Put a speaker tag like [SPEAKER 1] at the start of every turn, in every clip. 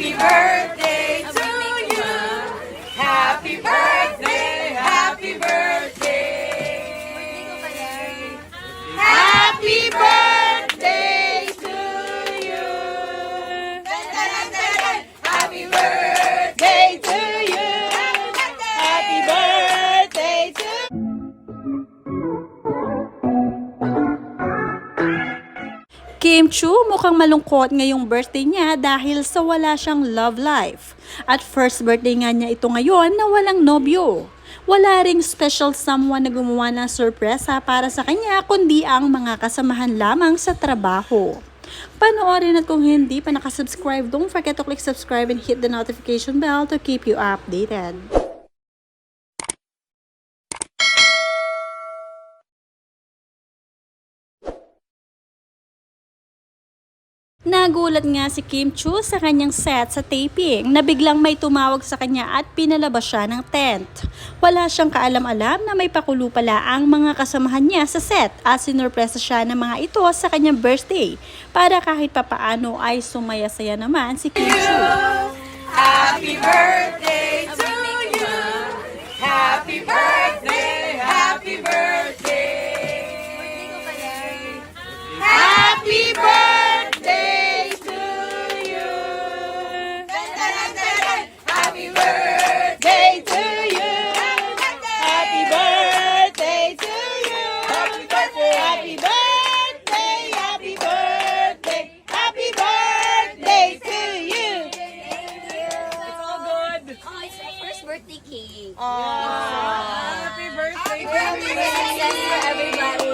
[SPEAKER 1] Happy birthday
[SPEAKER 2] Kim Chu mukhang malungkot ngayong birthday niya dahil sa wala siyang love life. At first birthday nga niya ito ngayon na walang nobyo. Wala ring special someone na gumawa ng sorpresa para sa kanya kundi ang mga kasamahan lamang sa trabaho. Panoorin at kung hindi pa nakasubscribe, don't forget to click subscribe and hit the notification bell to keep you updated. Nagulat nga si Kim Chu sa kanyang set sa taping na biglang may tumawag sa kanya at pinalabas siya ng tent. Wala siyang kaalam-alam na may pakulo pala ang mga kasamahan niya sa set at sinurpresa siya ng mga ito sa kanyang birthday para kahit papaano ay sumaya-saya naman si Kim Chu.
[SPEAKER 1] Happy birthday to you. Happy birthday, happy birthday. Happy birthday birthday
[SPEAKER 3] cake.
[SPEAKER 1] Happy birthday. Happy
[SPEAKER 3] Success for everybody.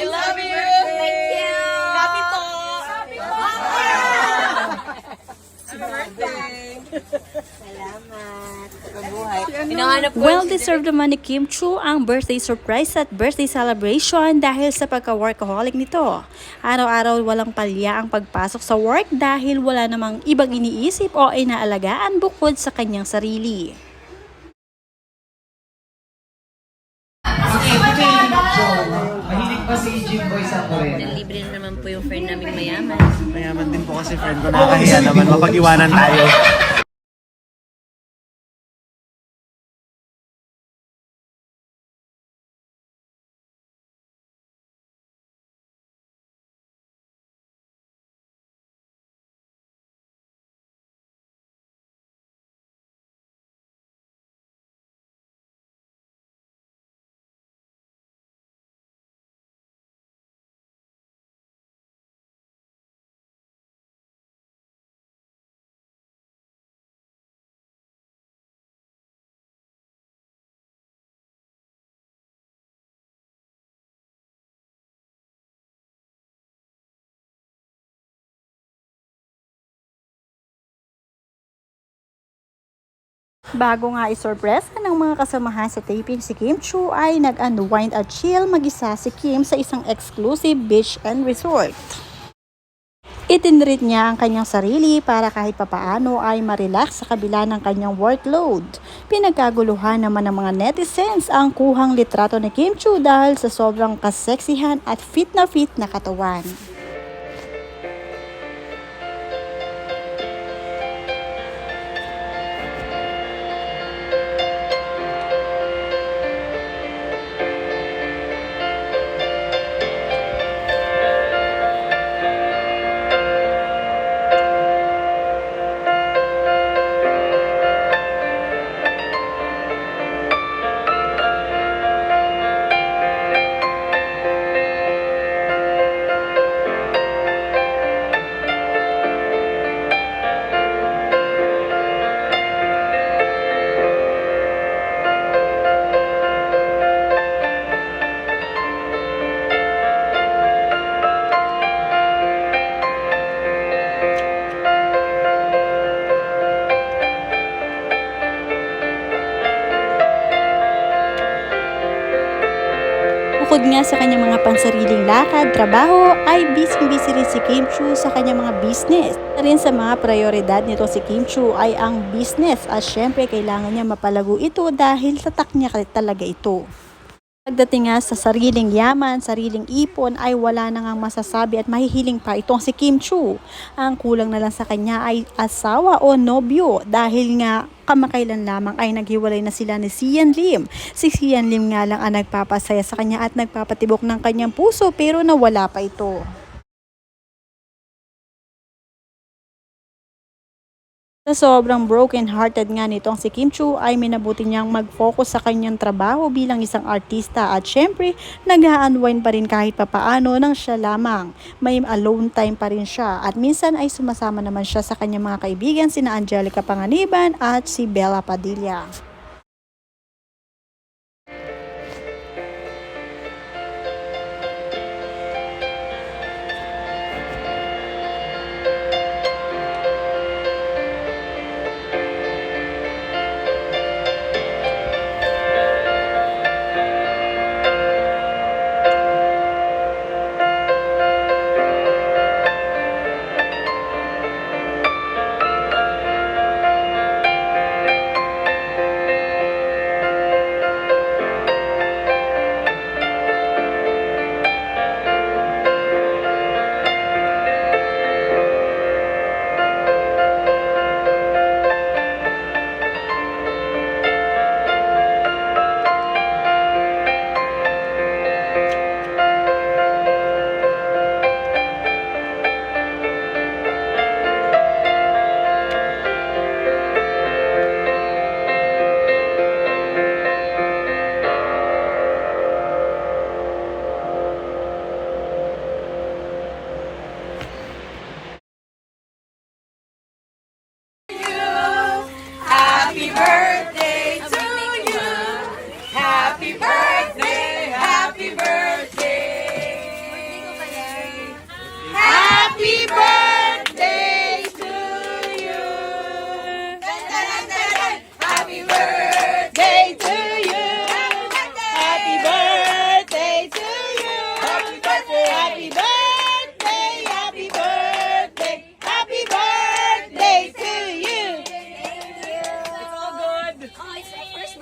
[SPEAKER 1] We love you.
[SPEAKER 3] Thank you.
[SPEAKER 1] Happy po. Happy birthday.
[SPEAKER 3] Mabuhay. Hinahanap ko
[SPEAKER 2] Well deserved naman ni Kim Chu ang birthday surprise at birthday celebration dahil sa pagka-workaholic nito. Araw-araw walang palya ang pagpasok sa work dahil wala namang ibang iniisip o inaalagaan bukod sa kanyang sarili.
[SPEAKER 4] Mahilig pa si Jimboy sa Korea.
[SPEAKER 3] Libre na naman po yung friend namin mayaman.
[SPEAKER 5] Mayaman din po kasi friend ko. Nakakahiya naman mapag-iwanan tayo.
[SPEAKER 2] Bago nga isorpresa ng mga kasamahan sa taping si Kim Chu ay nag-unwind at chill mag-isa si Kim sa isang exclusive beach and resort. Itinreat niya ang kanyang sarili para kahit papaano ay marelax sa kabila ng kanyang workload. Pinagkaguluhan naman ng mga netizens ang kuhang litrato ni Kim Chu dahil sa sobrang kaseksihan at fit na fit na katawan. Bukod nga sa kanyang mga pansariling lakad, trabaho, ay busy-busy rin si Kim Chu sa kanyang mga business. Rin sa mga prioridad nito si Kim Chu ay ang business at syempre kailangan niya mapalago ito dahil tatak niya talaga ito. Pagdating nga sa sariling yaman, sariling ipon ay wala na ngang masasabi at mahihiling pa itong si Kim Chu. Ang kulang na lang sa kanya ay asawa o nobyo dahil nga kamakailan lamang ay naghiwalay na sila ni Sian Lim. Si Sian Lim nga lang ang nagpapasaya sa kanya at nagpapatibok ng kanyang puso pero nawala pa ito. Sa sobrang broken-hearted nga nitong si Kim Chu ay minabuti niyang mag-focus sa kanyang trabaho bilang isang artista at syempre nag-unwind pa rin kahit papaano nang siya lamang. May alone time pa rin siya at minsan ay sumasama naman siya sa kanyang mga kaibigan sina Angelica Panganiban at si Bella Padilla.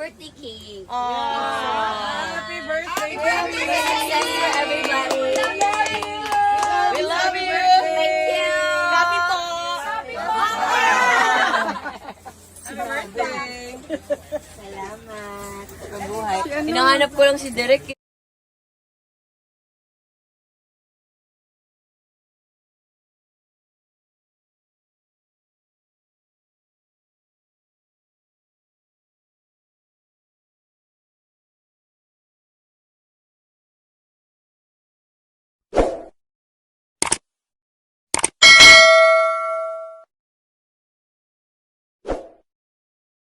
[SPEAKER 1] Birthday
[SPEAKER 3] cake.
[SPEAKER 1] Happy birthday.
[SPEAKER 3] Success for everybody.
[SPEAKER 1] We love you.
[SPEAKER 3] Thank you.
[SPEAKER 1] Happy po. Happy birthday.
[SPEAKER 3] Salamat. Mabuhay. Hinahanap ko lang si Derek.